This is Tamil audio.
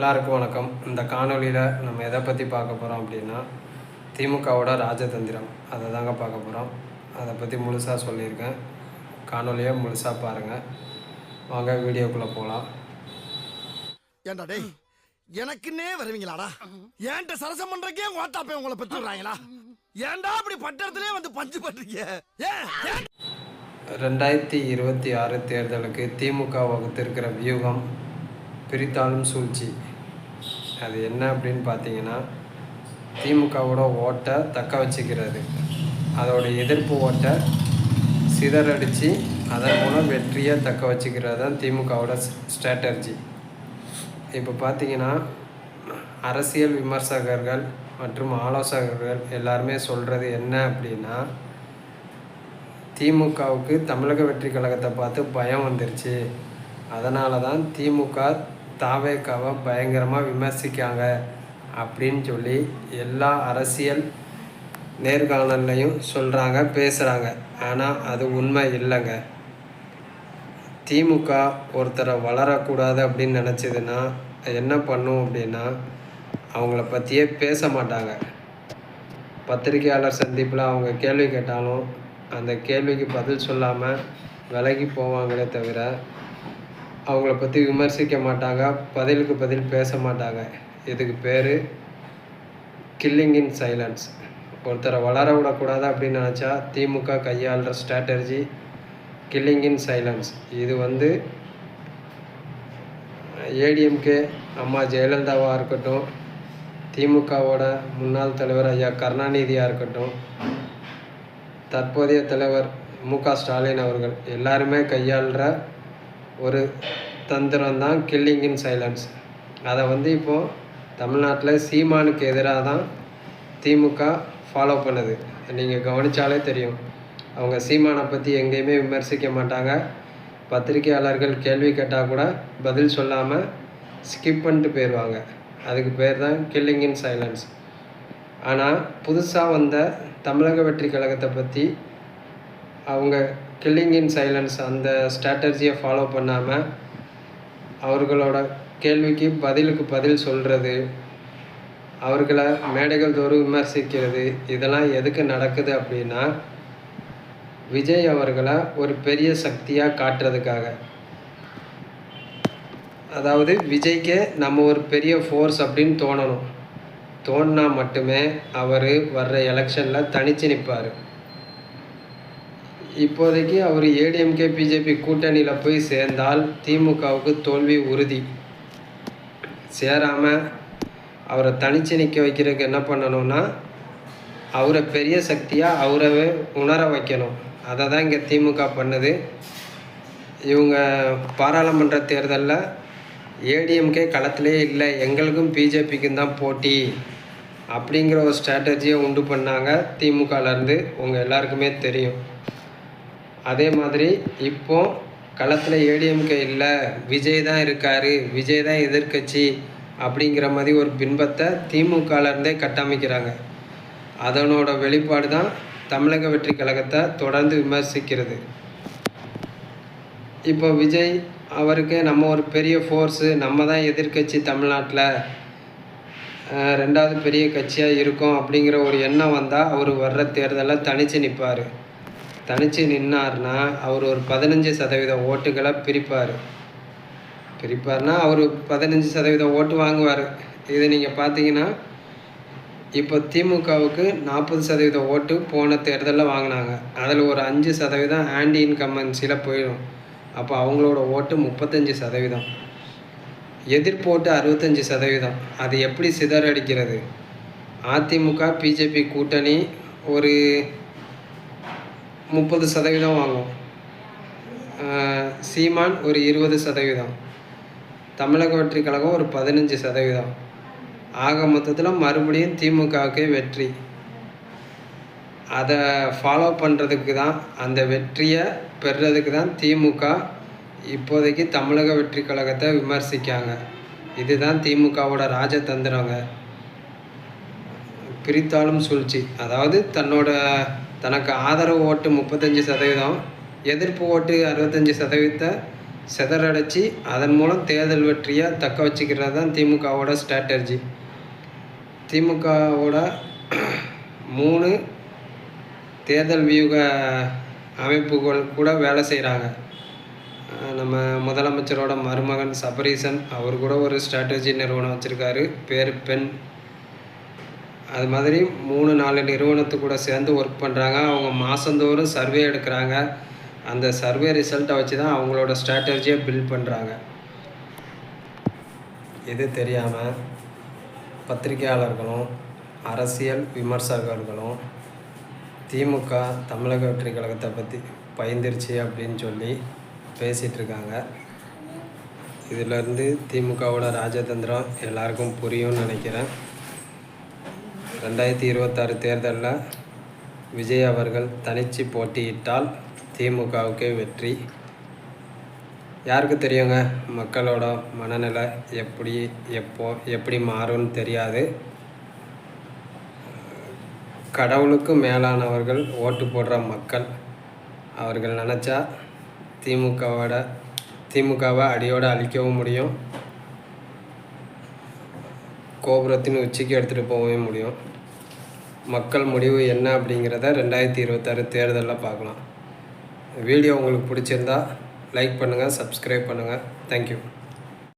எல்லாருக்கும் வணக்கம். இந்த காணொளியில் நம்ம எதை பற்றி பார்க்க போகிறோம் அப்படின்னா திமுகவோட ராஜதந்திரம். அதை தாங்க பார்க்க போகிறோம் அதை பற்றி முழுசாக சொல்லியிருக்கேன். காணொலியை முழுசாக பாருங்கள் வாங்க வீடியோக்குள்ளே போகலாம் ஏண்டா டேய் எனக்குன்னே வருவீங்களாடா? ஏன்ட்ட சரசம் பண்றக்கே ஓட்டாப்பே உங்களை பெற்றுறாங்களா ஏன்டா அப்படி பட்டத்திலே வந்து பஞ்சு பண்றீங்க? ஏன் ஏன்? ரெண்டாயிரத்தி இருபத்தி ஆறு தேர்தலுக்கு திமுக வகுத்திருக்கிற வியூகம் பிரித்தாளும் சூழ்ச்சி. அது என்ன அப்படின்னு பார்த்தீங்கன்னா திமுகவோட ஓட்டை தக்க வச்சுக்கிறது. அதோட எதிர்ப்பு ஓட்டை சிதறடித்து அதன் மூலம் வெற்றியை தக்க வச்சுக்கிறது தான் திமுகவோட ஸ்ட்ராட்டர்ஜி இப்போ பார்த்தீங்கன்னா அரசியல் விமர்சகர்கள் மற்றும் ஆலோசகர்கள் எல்லாருமே சொல்கிறது என்ன அப்படின்னா திமுகவுக்கு தமிழக வெற்றி கழகத்தை பார்த்து பயம் வந்துருச்சு. அதனால தான் திமுக தாவேக்காவை பயங்கரமாக விமர்சிக்காங்க அப்படின்னு சொல்லி எல்லா அரசியல் நேர்காணல்லையும் சொல்கிறாங்க பேசுகிறாங்க ஆனால் அது உண்மை இல்லைங்க. திமுக ஒருத்தரை வளரக்கூடாது அப்படின்னு நினச்சதுன்னா என்ன பண்ணும் அப்படின்னா அவங்கள பற்றியே பேச மாட்டாங்க. பத்திரிகையாளர் சந்திப்பில் அவங்க கேள்வி கேட்டாலும் அந்த கேள்விக்கு பதில் சொல்லாமல் விலகி போவாங்களே தவிர அவங்கள பற்றி விமர்சிக்க மாட்டாங்க பதிலுக்கு பதில் பேச மாட்டாங்க. இதுக்கு பேர் கில்லிங் இன் சைலன்ஸ் ஒருத்தரை வளர விடக்கூடாது அப்படின்னு நினச்சா திமுக கையாளுற ஸ்ட்ராட்டர்ஜி கில்லிங் இன் சைலன்ஸ் இது வந்து ஏடிஎம்கே அம்மா ஜெயலலிதாவாக இருக்கட்டும் திமுகவோட முன்னாள் தலைவர் ஐயா கருணாநிதியாக இருக்கட்டும் தற்போதைய தலைவர் மு க ஸ்டாலின் அவர்கள் எல்லாருமே கையாளுற ஒரு தந்திரம் தான் கில்லிங் இன் சைலன்ஸ் அதை வந்து இப்போது தமிழ்நாட்டில் சீமானுக்கு எதிராக தான் திமுக ஃபாலோ பண்ணுது. நீங்கள் கவனித்தாலே தெரியும். அவங்க சீமானை பற்றி எங்கேயுமே விமர்சிக்க மாட்டாங்க. பத்திரிகையாளர்கள் கேள்வி கேட்டால் கூட பதில் சொல்லாமல் ஸ்கிப் பண்ணிட்டு போயிடுவாங்க அதுக்கு பேர் தான் கில்லிங் இன் சைலன்ஸ் ஆனால் புதுசாக வந்த தமிழக வெற்றி கழகத்தை பற்றி அவங்க கில்லிங் இன் சைலன்ஸ் அந்த ஸ்ட்ராட்டர்ஜியை ஃபாலோ பண்ணாமல் அவர்களோட கேள்விக்கு பதிலுக்கு பதில் சொல்கிறது அவர்களை மேடைகள் தோறும் விமர்சிக்கிறது இதெல்லாம் எதுக்கு நடக்குது அப்படின்னா விஜய் அவர்களை ஒரு பெரிய சக்தியாக காட்டுறதுக்காக. அதாவது விஜய்க்கு நம்ம ஒரு பெரிய ஃபோர்ஸ் அப்படின்னு தோணணும். தோணினா மட்டுமே அவர் வர்ற எலெக்ஷனில் தனிச்சு நிற்பார் இப்போதைக்கு அவர் ஏடிஎம்கே பிஜேபி கூட்டணியில் போய் சேர்ந்தால் திமுகவுக்கு தோல்வி உறுதி. சேராமல் அவரை தனிச்சு நிற்க வைக்கிறதுக்கு என்ன பண்ணணும்னா அவரை பெரிய சக்தியாக அவரவே உணர வைக்கணும். அதை தான் இங்கே திமுக பண்ணுது. இவங்க பாராளுமன்ற தேர்தலில் ஏடிஎம்கே களத்திலே இல்லை எங்களுக்கும் பிஜேபிக்கும் தான் போட்டி அப்படிங்கிற ஒரு ஸ்ட்ராட்டஜியை உண்டு பண்ணாங்க திமுகலேருந்து உங்கள் எல்லாருக்குமே தெரியும். அதே மாதிரி இப்போ களத்தில் ஏடிஎம்கே இல்லை விஜய் தான் இருக்கார் விஜய் தான் எதிர்க்கட்சி அப்படிங்கிற மாதிரி ஒரு பின்பத்தை திமுகலேருந்தே கட்டமைக்கிறாங்க. அதனோட வெளிப்பாடு தான் தமிழக வெற்றி கழகத்தை தொடர்ந்து விமர்சிக்கிறது. இப்போ விஜய் அவருக்கு நம்ம ஒரு பெரிய ஃபோர்ஸு நம்ம தான் எதிர்க்கட்சி தமிழ்நாட்டில் ரெண்டாவது பெரிய கட்சியாக இருக்கோம் அப்படிங்கிற ஒரு எண்ணம் வந்தால் அவர் வர்ற தேர்தலில் தனித்து நிற்பார் தனித்து நின்னார்னா அவர் ஒரு பதினஞ்சு சதவீத ஓட்டுகளை பிரிப்பார். பிரிப்பார்னா அவர் பதினஞ்சு சதவீத ஓட்டு வாங்குவார். இதை நீங்கள் பார்த்தீங்கன்னா இப்போ திமுகவுக்கு நாற்பது சதவீத ஓட்டு போன தேர்தலில் வாங்கினாங்க. அதில் ஒரு அஞ்சு சதவீதம் ஆன்டி இன்கம்பன்சியில் போயிடும். அப்போ அவங்களோட ஓட்டு முப்பத்தஞ்சு சதவீதம். எதிர்ப்போட்டு அறுபத்தஞ்சு சதவீதம். அது எப்படி சிதறடிக்கிறது? அதிமுக பிஜேபி கூட்டணி ஒரு முப்பது சதவீதம் வாங்கும் சீமான் ஒரு இருபது சதவீதம். தமிழக வெற்றி கழகம் ஒரு பதினஞ்சு சதவீதம். ஆக மொத்தத்தில் மறுபடியும் திமுகவுக்கே வெற்றி. அதை ஃபாலோ பண்ணுறதுக்கு தான் அந்த வெற்றியை பெறுறதுக்கு தான் திமுக இப்போதைக்கு தமிழக வெற்றி கழகத்தை விமர்சிக்காங்க. இதுதான் திமுகவோட ராஜதந்திரங்க. பிரித்தாளும் சூழ்ச்சி. அதாவது தன்னோட தனக்கு ஆதரவு ஓட்டு முப்பத்தஞ்சு சதவீதம் எதிர்ப்பு ஓட்டு அறுபத்தஞ்சி சதவீதத்தை செதறடைச்சி அதன் மூலம் தேர்தல் வெற்றியை தக்க வச்சுக்கிறது தான் திமுகவோட ஸ்ட்ராட்டஜி திமுகவோட மூணு தேர்தல் வியூக அமைப்புகள் கூட வேலை செய்கிறாங்க நம்ம முதலமைச்சரோட மருமகன் சபரீசன் அவர் கூட ஒரு ஸ்ட்ராட்டஜி நிறுவனம் வச்சுருக்காரு. பேர் பெண். அது மாதிரி மூணு நாலு நிறுவனத்து கூட சேர்ந்து ஒர்க் பண்ணுறாங்க அவங்க மாதந்தோறும் சர்வே எடுக்கிறாங்க. அந்த சர்வே ரிசல்ட்டை வச்சு தான் அவங்களோட ஸ்ட்ராட்டஜியை பில்ட் பண்ணுறாங்க இது தெரியாமல் பத்திரிகையாளர்களும் அரசியல் விமர்சகர்களும் திமுக தமிழக வெற்றி கழகத்தை பற்றி பயந்துருச்சு அப்படின்னு சொல்லி பேசிகிட்ருக்காங்க இதிலேருந்து திமுகவோட ராஜதந்திரம் எல்லாருக்கும் புரியும்னு நினைக்கிறேன். ரெண்டாயிரத்தி இருபத்தாறு தேர்தலில் விஜய் அவர்கள் தனிச்சு போட்டியிட்டால் திமுகவுக்கே வெற்றி. யாருக்கு தெரியுங்க? மக்களோட மனநிலை எப்படி எப்போ எப்படி மாறும்னு தெரியாது. கடவுளுக்கு மேலானவர்கள் ஓட்டு போடுற மக்கள். அவர்கள் நினச்சா திமுகவோட திமுகவை அடியோடு அழிக்கவும் முடியும். கோபுரத்தின் உச்சிக்கு எடுத்துகிட்டு போகவே முடியும். மக்கள் முடிவு என்ன அப்படிங்கிறத ரெண்டாயிரத்தி இருபத்தாறு தேர்தலில் பார்க்கலாம். வீடியோ உங்களுக்கு பிடிச்சிருந்தா லைக் பண்ணுங்கள் சப்ஸ்கிரைப் பண்ணுங்கள் தேங்க்யூ